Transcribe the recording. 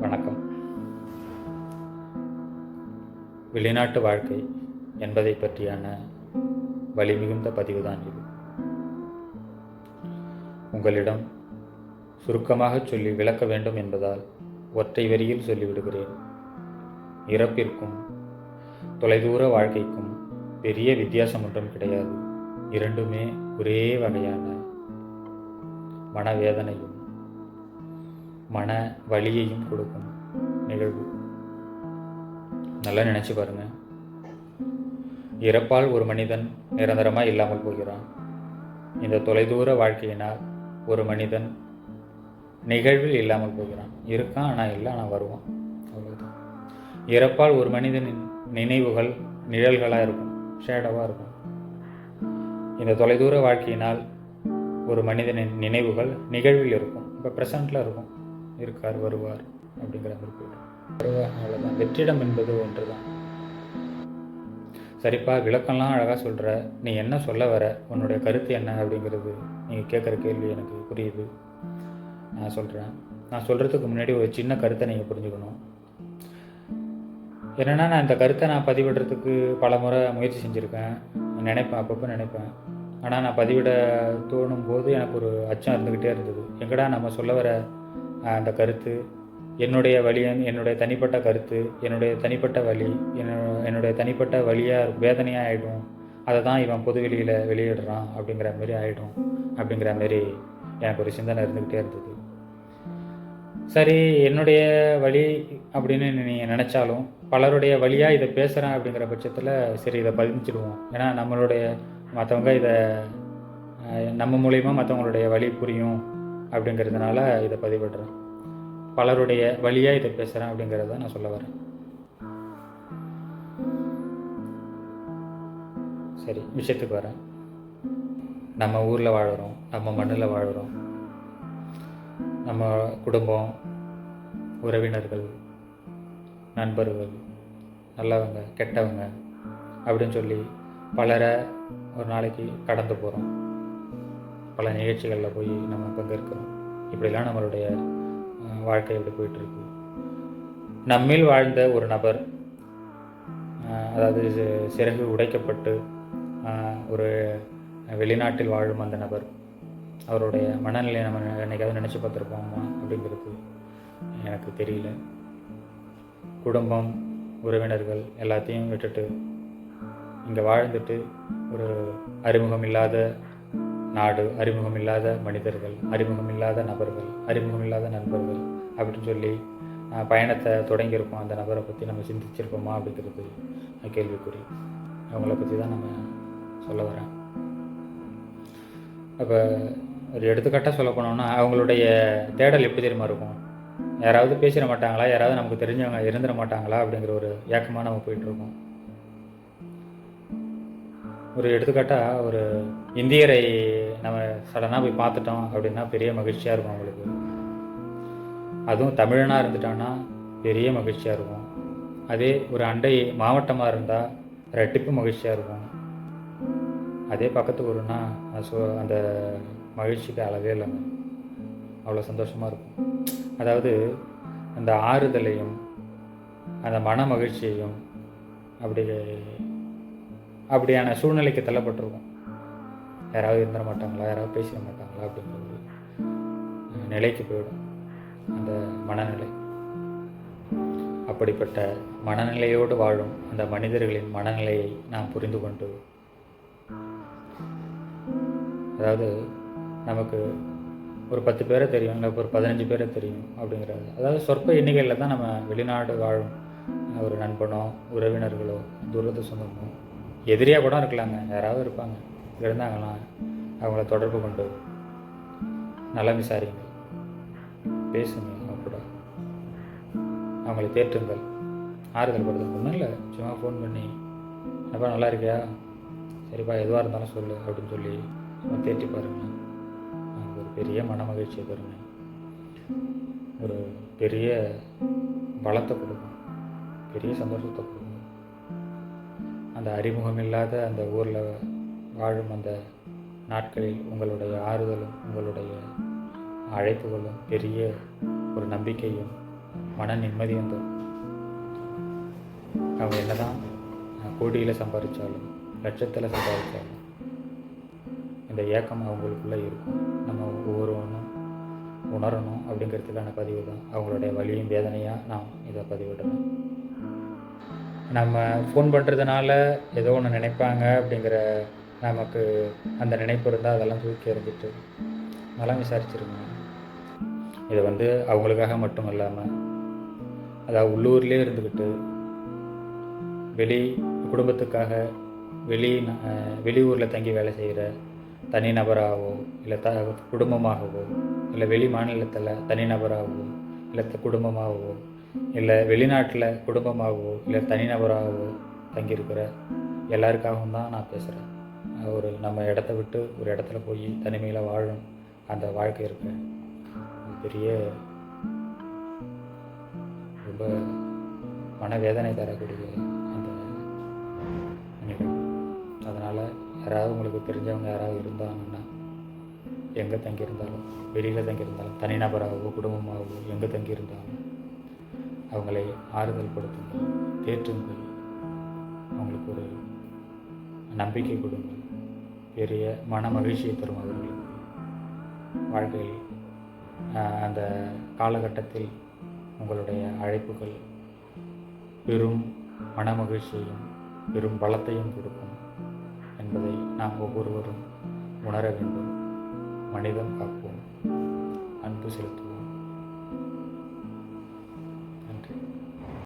வணக்கம். வெளிநாட்டு வாழ்க்கை என்பதை பற்றியான வலிமிகுந்த பதிவுதான் இது. உங்களிடம் சுருக்கமாக சொல்லி விளக்க வேண்டும் என்பதால் ஒற்றை வரியில் சொல்லிவிடுகிறேன். இறப்பிற்கும் தொலைதூர வாழ்க்கைக்கும் பெரிய வித்தியாசம் ஒன்றும் கிடையாது. இரண்டுமே ஒரே வகையான மனவேதனையும் மன வலியையும் கொடுக்கும் நிகழ்வு. நல்லா நினச்சி பாருங்க. இறப்பால் ஒரு மனிதன் நிரந்தரமாக இல்லாமல் போகிறான். இந்த தொலைதூர வாழ்க்கையினால் ஒரு மனிதன் நிகழ்வில் இல்லாமல் போகிறான். இருக்கான் ஆனால் இல்லை ஆனால் வருவான். அவ்வளோதான் இறப்பால் ஒரு மனிதனின் நினைவுகள் நிழல்களாக இருக்கும் ஷேடவாக இருக்கும். இந்த தொலைதூர வாழ்க்கையினால் ஒரு மனிதனின் நினைவுகள் நிகழ்வில் இருக்கும். இப்போ ப்ரெசண்ட்டில் இருக்கும். இருக்கார் வருவார் அப்படிங்கிற மாதிரி போயிடும். வருவார் அவ்வளோதான் வெற்றிடம் என்பது ஒன்று தான் சரிப்பா விளக்கம்லாம் அழகாக சொல்கிற நீ என்ன சொல்ல வர? உன்னுடைய கருத்து என்ன அப்படிங்கிறது நீங்கள் கேட்குற கேள்வி எனக்கு புரியுது. நான் சொல்கிறேன் நான் சொல்கிறதுக்கு முன்னாடி ஒரு சின்ன கருத்தை நீங்கள் புரிஞ்சுக்கணும். என்னென்னா நான் இந்த கருத்தை நான் பதிவிடுறதுக்கு பல முறை முயற்சி செஞ்சுருக்கேன். நினைப்பேன் அப்பப்போ நினைப்பேன். ஆனால் நான் பதிவிட தோணும் போது எனக்கு ஒரு அச்சம் இருந்துக்கிட்டே இருந்தது. எங்கடா நம்ம சொல்ல வர அந்த கருத்து என்னுடைய வழி என்னுடைய தனிப்பட்ட கருத்து என்னுடைய தனிப்பட்ட வழி என்னுடைய தனிப்பட்ட வழியாக வேதனையாக ஆகிடும் அதை தான் இவன் பொது வெளியில் வெளியிடுறான் அப்படிங்கிற மாரி ஆகிடும் அப்படிங்கிற மாரி எனக்கு ஒரு சிந்தனை இருந்துக்கிட்டே இருந்தது. சரி என்னுடைய வழி அப்படின்னு நீங்கள் நினச்சாலும் பலருடைய வழியாக இதை பேசுகிறேன் அப்படிங்கிற பட்சத்தில் சரி இதை பதிஞ்சிடுவோம். ஏன்னா நம்மளுடைய மற்றவங்க இதை நம்ம மூலிமா மற்றவங்களுடைய வழி புரியும். அப்படிங்கிறதுனால இதை பதிவிடுறேன். பலருடைய வழியாக இதை பேசுகிறேன் அப்படிங்கிறத நான் சொல்ல வரேன். சரி விஷயத்துக்கு வரேன். நம்ம ஊரில் வாழ்கிறோம் நம்ம மண்ணில் வாழ்கிறோம் நம்ம குடும்பம் உறவினர்கள் நண்பர்கள் நல்லவங்க கெட்டவங்க அப்படின்னு சொல்லி பலரை ஒரு நாளைக்கு கடந்து போகிறோம் பல நிகழ்ச்சிகளில் போய் நம்ம பங்கேற்கிறோம். இப்படிலாம் நம்மளுடைய வாழ்க்கை இப்படி போயிட்டுருக்கு. நம்மில் வாழ்ந்த ஒரு நபர் அதாவது சிறகு உடைக்கப்பட்டு ஒரு வெளிநாட்டில் வாழும் அந்த நபர் அவருடைய மனநிலையை நம்ம என்னைக்காவது நினச்சி பார்த்துருப்போமா அப்படிங்கிறது எனக்கு தெரியல. குடும்பம் உறவினர்கள் எல்லாத்தையும் விட்டுட்டு இங்கே வாழ்ந்துட்டு ஒரு அறிமுகம் இல்லாத நாடு அறிமுகம் இல்லாத மனிதர்கள் அறிமுகம் இல்லாத நபர்கள் அறிமுகம் இல்லாத நண்பர்கள் அப்படின்னு சொல்லி பயணத்தை தொடங்கியிருப்போம் அந்த நபரை பற்றி நம்ம சிந்திச்சிருப்போமா அப்படிங்கிறது கேள்விக்குறி. அவங்கள பற்றி தான் நம்ம சொல்ல வரேன். அப்போ ஒரு எடுத்துக்காட்டாக சொல்ல போனோம்னா அவங்களுடைய தேடல் எப்படி தெரியுமா இருக்கும்? யாராவது பேசிட மாட்டாங்களா? யாராவது நமக்கு தெரிஞ்சவங்க இருந்துட மாட்டாங்களா? அப்படிங்கிற ஒரு ஏக்கமாக நம்ம போயிட்டுருக்கோம் ஒரு எடுத்துக்காட்டாக ஒரு இந்தியரை நம்ம சடனாக போய் பார்த்துட்டோம் அப்படின்னா பெரிய மகிழ்ச்சியாக இருக்கும் அவங்களுக்கு. அதுவும் தமிழனாக இருந்துட்டோன்னா பெரிய மகிழ்ச்சியாக இருக்கும். அதே ஒரு அண்டை மாவட்டமாக இருந்தால் ரெட்டிப்பு மகிழ்ச்சியாக இருக்கும். அதே பக்கத்து ஊருன்னா அது அந்த மகிழ்ச்சிக்கு அளவே இல்லைங்க. அவ்வளோ சந்தோஷமாக இருக்கும். அதாவது அந்த ஆறுதலையும் அந்த மன மகிழ்ச்சியையும் அப்படி அப்படியான சூழ்நிலைக்கு தள்ளப்பட்டிருக்கோம். யாராவது இருந்துட மாட்டாங்களா? யாராவது பேசிட மாட்டாங்களா? அப்படிங்கிறது ஒரு நிலைக்கு போயிடும் அந்த மனநிலை. அப்படிப்பட்ட மனநிலையோடு வாழும் அந்த மனிதர்களின் மனநிலையை நாம் புரிந்து கொண்டு அதாவது நமக்கு ஒரு பத்து பேரை தெரியும் இல்லை ஒரு பதினஞ்சு பேரை தெரியும் அப்படிங்கிறது. அதாவது சொற்ப எண்ணிக்கையில் தான் நம்ம வெளிநாடு வாழும் ஒரு நண்பனோ உறவினர்களோ தூரத்து சொந்தமோ எதிரியாக கூட இருக்கலாங்க. யாராவது இருப்பாங்க. இருந்தாங்களாம் அவங்கள தொடர்பு கொண்டு நல்லா விசாரிங்க. பேசுங்க அவங்க கூட. அவங்களை தேற்றுங்கள். ஆறுதல் படுத்துங்க. ஒன்றும் இல்லை. சும்மா ஃபோன் பண்ணி அப்பா நல்லா இருக்கியா? சரிப்பா எதுவாக இருந்தாலும் சொல்லு அப்படின்னு சொல்லி சும்மா தேற்றி பாருங்க. அவங்களுக்கு ஒரு பெரிய மன மகிழ்ச்சியை தருங்க. ஒரு பெரிய பலத்தை கொடுக்கும். பெரிய சந்தோஷத்தை கொடுக்கும். அந்த அறிமுகம் இல்லாத அந்த ஊரில் வாழும் அந்த நாட்களில் உங்களுடைய ஆறுதலும் உங்களுடைய அழைப்புகளும் பெரிய ஒரு நம்பிக்கையும் மன நிம்மதியும் தரும். அவங்க என்னதான் கோடியில் சம்பாதிச்சாலும் லட்சத்தில் சம்பாதிச்சாலும் இந்த ஏக்கம் அவங்களுக்குள்ளே இருக்கும். நம்ம ஒவ்வொருவனும் உணரணும் அப்படிங்கிறதுக்கான பதிவு தான் அவங்களுடைய வலியும் வேதனையாக நான் இதை பதிவிடுறேன் நம்ம ஃபோன் பண்ணுறதுனால ஏதோ ஒன்று நினைப்பாங்க அப்படிங்கிற நமக்கு அந்த நினைப்பு இருந்தால் அதெல்லாம் தூக்கி எறிஞ்சிட்டு அதெல்லாம் விசாரிச்சிருங்க. இது வந்து அவங்களுக்காக மட்டும் இல்லாமல் அதாவது உள்ளூர்லேயே இருந்துக்கிட்டு வெளி குடும்பத்துக்காக வெளி வெளியூரில் தங்கி வேலை செய்கிற தனி நபராகவோ இல்லை த குடும்பமாகவோ இல்லை வெளி மாநிலத்தில் தனி நபராகவோ இல்லை குடும்பமாகவோ இல்லை வெளிநாட்டில் குடும்பமாகவோ இல்லை தனிநபராகவோ தங்கியிருக்கிற எல்லாருக்காகவும் தான் நான் பேசுகிறேன் ஒரு நம்ம இடத்த விட்டு ஒரு இடத்துல போய் தனிமையில் வாழும் அந்த வாழ்க்கை இருக்க. பெரிய ரொம்ப மனவேதனை தரக்கூடிய அந்த நிகழ்வு. அதனால் யாராவது உங்களுக்கு தெரிஞ்சவங்க யாராவது இருந்தாங்கன்னா எங்கே தங்கியிருந்தாலும் வெளியில் தங்கியிருந்தாலும் தனிநபராகவோ குடும்பமாகவோ எங்கே தங்கியிருந்தாலும் அவங்களை ஆறுதல் படுத்துங்கள் தேற்றுங்கள். அவங்களுக்கு ஒரு நம்பிக்கை கொடுங்கள். பெரிய மன மகிழ்ச்சியை தரும் அவர்களுக்கு. வாழ்க்கையில் அந்த காலகட்டத்தில் உங்களுடைய அழைப்புகள் பெரும் மன மகிழ்ச்சியையும் பெரும் பலத்தையும் கொடுக்கும் என்பதை நாம் ஒவ்வொருவரும் உணர வேண்டும். மனிதம் காப்போம். அன்பு செலுத்துவோம்.